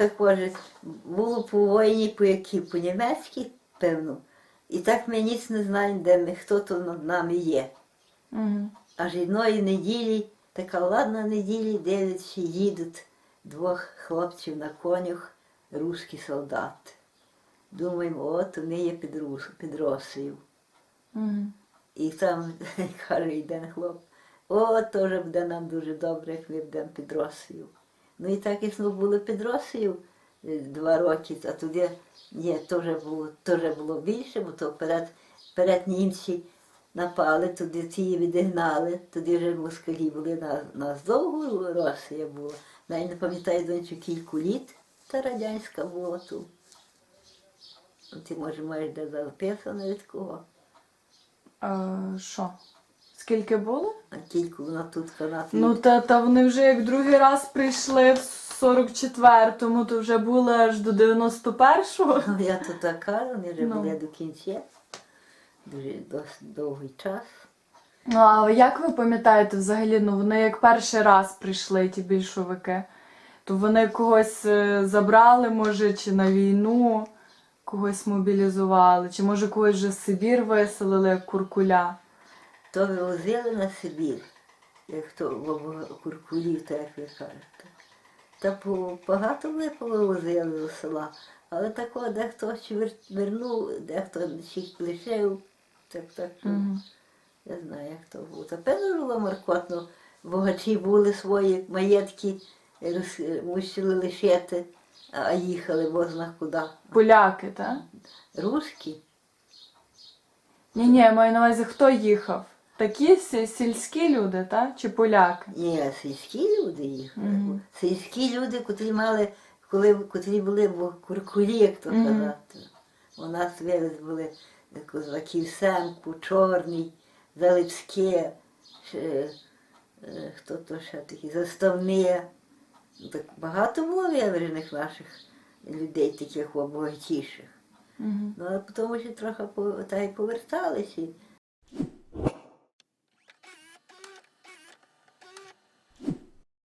також було по воїні, по якій, по німецькій, певно. І так ми ніч не знаємо, де ми, хто то над нами є. Угу. Аж одної неділі, така ладна неділі, дивляться, їдуть двох хлопців на конях, русські солдати. Думаємо, от вони є під, Рус, під Росією. Угу. І там каже один хлоп, о, теж буде нам дуже добре, як ми будемо під Росією. Ну і так і знову були під Росією е, два роки, а туди ні, теж було, теж було більше, бо то перед, перед німці напали, туди ті відігнали, тоді вже москалі були на, нас довго Росія була. Навіть не пам'ятаю дончу кілька літ, та радянська була тут. Ну, Ти може маєш де записано від кого. А, що? Скільки було? А тільки вона тут канати. Ну, та, та вони вже як другий раз прийшли в 44-му, то вже були аж до 91-го. Ну, я то так кажу, вони вже Ну. були до кінця. Дуже досить довгий час. Ну, а як ви пам'ятаєте взагалі, ну вони як перший раз прийшли, ті більшовики, то вони когось е, забрали, може, чи на війну, когось мобілізували, чи може когось вже з Сибір виселили, як куркуля. То вивозили на Сибір, як то в об- куркулів, ви кажете. Та багато ми повивозили до села, але такого дехто вернув, дехто лишив. Так, так, що Мгм. я знаю, як то було. Та певно було маркотно. Богачі були свої маєтки, роз- мусили лишити, а їхали бозна куди. Поляки, так? Руські. Ні, ні, я маю на увазі, хто їхав? Такі сі- сільські люди, так? Чи поляки? Ні, сільські люди їхали. Мгм. Сільські люди, котрі мали, коли котрі були в куркулі, як то Мгм. казати. У нас вивез були козаків Семку, Чорний, Залицьке, ще, е, хто то ще такі, заставне. Ну, Так багато було вивезених наших людей, таких о, багатіших. Угу. Ну, а потім ще трохи по- та й поверталися.